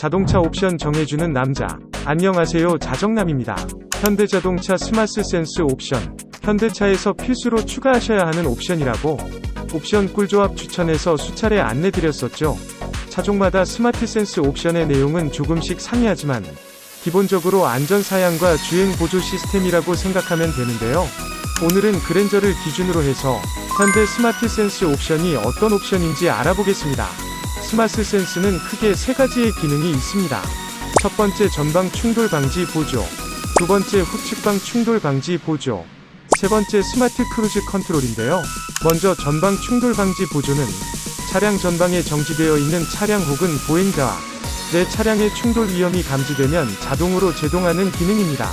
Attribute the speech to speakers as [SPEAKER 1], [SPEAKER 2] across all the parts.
[SPEAKER 1] 자동차 옵션 정해주는 남자. 안녕하세요. 자정남입니다. 현대자동차 스마트 센스 옵션. 현대차에서 필수로 추가하셔야 하는 옵션이라고 옵션 꿀조합 추천해서 수차례 안내드렸었죠. 차종마다 스마트 센스 옵션의 내용은 조금씩 상이하지만 기본적으로 안전 사양과 주행 보조 시스템이라고 생각하면 되는데요. 오늘은 그랜저를 기준으로 해서 현대 스마트 센스 옵션이 어떤 옵션인지 알아보겠습니다. 스마트 센스는 크게 세 가지의 기능이 있습니다. 첫 번째 전방 충돌 방지 보조, 두 번째 후측방 충돌 방지 보조, 세 번째 스마트 크루즈 컨트롤인데요. 먼저 전방 충돌 방지 보조는 차량 전방에 정지되어 있는 차량 혹은 보행자와 내 차량의 충돌 위험이 감지되면 자동으로 제동하는 기능입니다.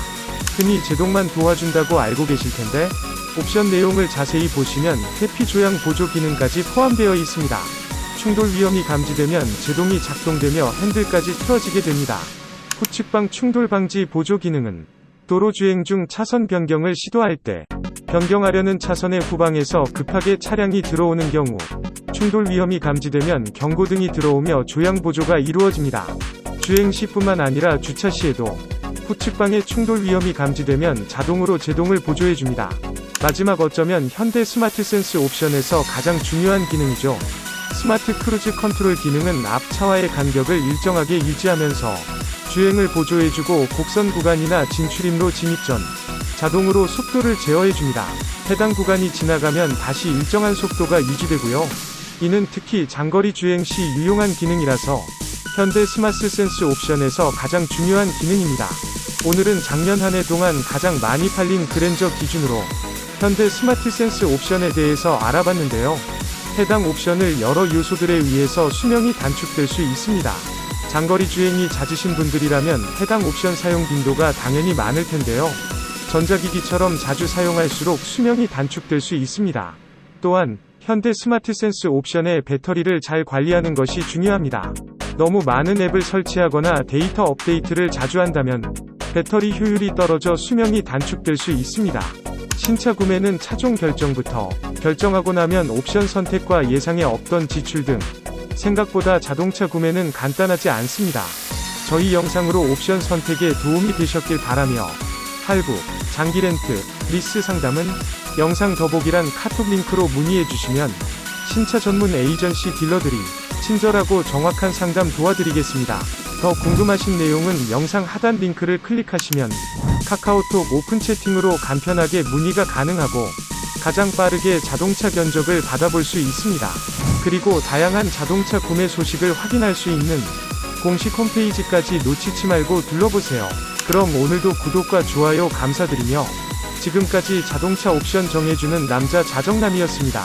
[SPEAKER 1] 흔히 제동만 도와준다고 알고 계실 텐데 옵션 내용을 자세히 보시면 회피 조향 보조 기능까지 포함되어 있습니다. 충돌 위험이 감지되면 제동이 작동되며 핸들까지 틀어지게 됩니다. 후측방 충돌 방지 보조 기능은 도로 주행 중 차선 변경을 시도할 때 변경하려는 차선의 후방에서 급하게 차량이 들어오는 경우 충돌 위험이 감지되면 경고등이 들어오며 조향 보조가 이루어집니다. 주행 시뿐만 아니라 주차 시에도 후측방의 충돌 위험이 감지되면 자동으로 제동을 보조해줍니다. 마지막 어쩌면 현대 스마트 센스 옵션에서 가장 중요한 기능이죠. 스마트 크루즈 컨트롤 기능은 앞차와의 간격을 일정하게 유지하면서 주행을 보조해주고 곡선 구간이나 진출입로 진입 전 자동으로 속도를 제어해줍니다. 해당 구간이 지나가면 다시 일정한 속도가 유지되고요. 이는 특히 장거리 주행 시 유용한 기능이라서 현대 스마트 센스 옵션에서 가장 중요한 기능입니다. 오늘은 작년 한 해 동안 가장 많이 팔린 그랜저 기준으로 현대 스마트 센스 옵션에 대해서 알아봤는데요. 해당 옵션을 여러 요소들에 의해서 수명이 단축될 수 있습니다. 장거리 주행이 잦으신 분들이라면 해당 옵션 사용 빈도가 당연히 많을 텐데요. 전자기기처럼 자주 사용할수록 수명이 단축될 수 있습니다. 또한 현대 스마트 센스 옵션의 배터리를 잘 관리하는 것이 중요합니다. 너무 많은 앱을 설치하거나 데이터 업데이트를 자주 한다면 배터리 효율이 떨어져 수명이 단축될 수 있습니다. 신차 구매는 차종 결정부터 결정하고 나면 옵션 선택과 예상에 없던 지출 등 생각보다 자동차 구매는 간단하지 않습니다. 저희 영상으로 옵션 선택에 도움이 되셨길 바라며 할부, 장기 렌트, 리스 상담은 영상 더보기란 카톡 링크로 문의해 주시면 신차 전문 에이전시 딜러들이 친절하고 정확한 상담 도와드리겠습니다. 더 궁금하신 내용은 영상 하단 링크를 클릭하시면 카카오톡 오픈 채팅으로 간편하게 문의가 가능하고 가장 빠르게 자동차 견적을 받아볼 수 있습니다. 그리고 다양한 자동차 구매 소식을 확인할 수 있는 공식 홈페이지까지 놓치지 말고 둘러보세요. 그럼 오늘도 구독과 좋아요 감사드리며 지금까지 자동차 옵션 정해주는 남자 자정남이었습니다.